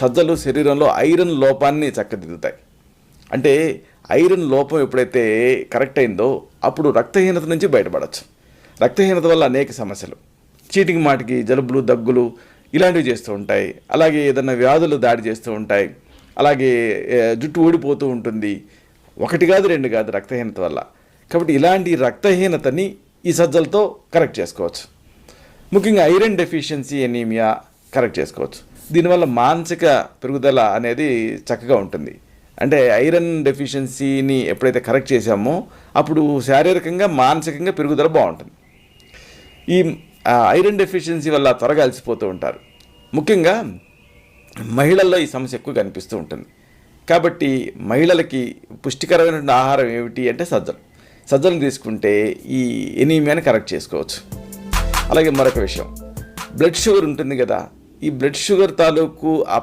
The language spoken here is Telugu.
సజ్జలు శరీరంలో ఐరన్ లోపాన్ని చక్కదిద్దుతాయి. అంటే ఐరన్ లోపం ఎప్పుడైతే కరెక్ట్ అయిందో అప్పుడు రక్తహీనత నుంచి బయటపడవచ్చు రక్తహీనత వల్ల అనేక సమస్యలు. చీటికి మాటికి జలుబులు దగ్గులు ఇలాంటివి చేస్తూ ఉంటాయి. అలాగే ఏదైనా వ్యాధులు దాడి చేస్తూ ఉంటాయి. అలాగే జుట్టు ఊడిపోతూ ఉంటుంది. ఒకటి కాదు రెండు కాదు రక్తహీనత వల్ల. కాబట్టి ఇలాంటి రక్తహీనతని ఈ సజ్జలతో కరెక్ట్ చేసుకోవచ్చు. ముఖ్యంగా ఐరన్ డెఫిషియన్సీ ఎనీమియా కరెక్ట్ చేసుకోవచ్చు. దీనివల్ల మానసిక పెరుగుదల అనేది చక్కగా ఉంటుంది. అంటే ఐరన్ డెఫిషియన్సీని ఎప్పుడైతే కరెక్ట్ చేసామో అప్పుడు శారీరకంగా మానసికంగా పెరుగుదల బాగుంటుంది. ఈ ఐరన్ డెఫిషియన్సీ వల్ల త్వరగా అలసిపోతూ ఉంటారు. ముఖ్యంగా మహిళల్లో ఈ సమస్య ఎక్కువ కనిపిస్తూ ఉంటుంది. కాబట్టి మహిళలకి పుష్టికరమైనటువంటి ఆహారం ఏమిటి అంటే సజ్జలు. సజ్జలు తీసుకుంటే ఈ ఎనీమియాని కరెక్ట్ చేసుకోవచ్చు. అలాగే మరొక విషయం. బ్లడ్ షుగర్ ఉంటుంది కదా ఈ బ్లడ్ షుగర్ తాలూకు ఆ